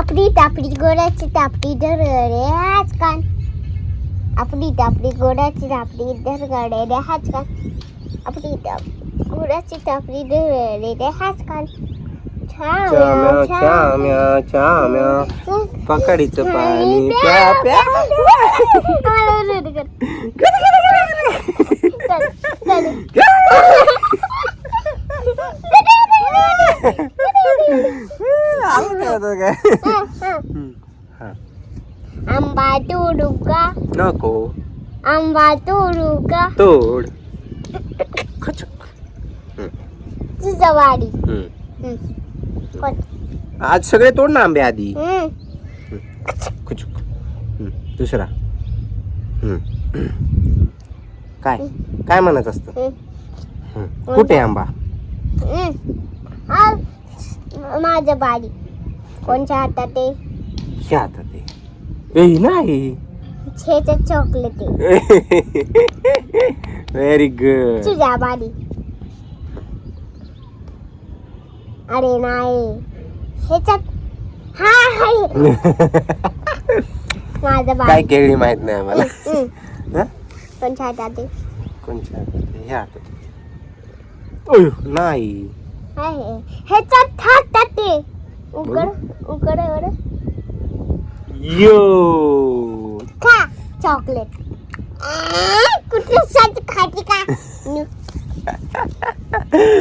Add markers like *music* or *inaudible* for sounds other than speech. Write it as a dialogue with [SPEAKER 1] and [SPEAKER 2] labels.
[SPEAKER 1] आपली तापडी गोडाची तापडी धर रे हाच कान आपली तापडी गोडाची तापडी धर गडे रे हाच कान आपली ताप गोडाची तापडी धर रे रे हाच कान
[SPEAKER 2] चाम्या चाम्या चाम्या पकडीचं पाणी प्या प्या आता काय? हम्म. हा.
[SPEAKER 1] आंबा तोडू का
[SPEAKER 2] नको
[SPEAKER 1] आंबा तोडू का
[SPEAKER 2] तोड खचक
[SPEAKER 1] तुझा वाडी
[SPEAKER 2] हम्म. आज सगळे तोड ना आंबे आधी. खुचुक. दुसरा. काय काय म्हणत असत. कुठे आंबा
[SPEAKER 1] हम्म. आ, माझं बाडी कोणच्या हातात? आहे
[SPEAKER 2] ह्या हातात. आहे. ए नाही
[SPEAKER 1] छेच चॉकलेट आहे.
[SPEAKER 2] व्हेरी गुड
[SPEAKER 1] तुझ्या बाडी अरे नाही. ह्याच्यात हा आहे *laughs* माझं
[SPEAKER 2] काय
[SPEAKER 1] बाडी
[SPEAKER 2] केळी माहीत नाही आम्हाला
[SPEAKER 1] हम्म.
[SPEAKER 2] हा?
[SPEAKER 1] कोणच्या हातात? आहे
[SPEAKER 2] कोणच्या हातात? आहे? ह्या हातात. नाही.
[SPEAKER 1] आहे. ह्याच्यात हातात. आहे उकड उकड एवढं.
[SPEAKER 2] यो.
[SPEAKER 1] खा चॉकलेट कुठलं सच खाती का? *laughs*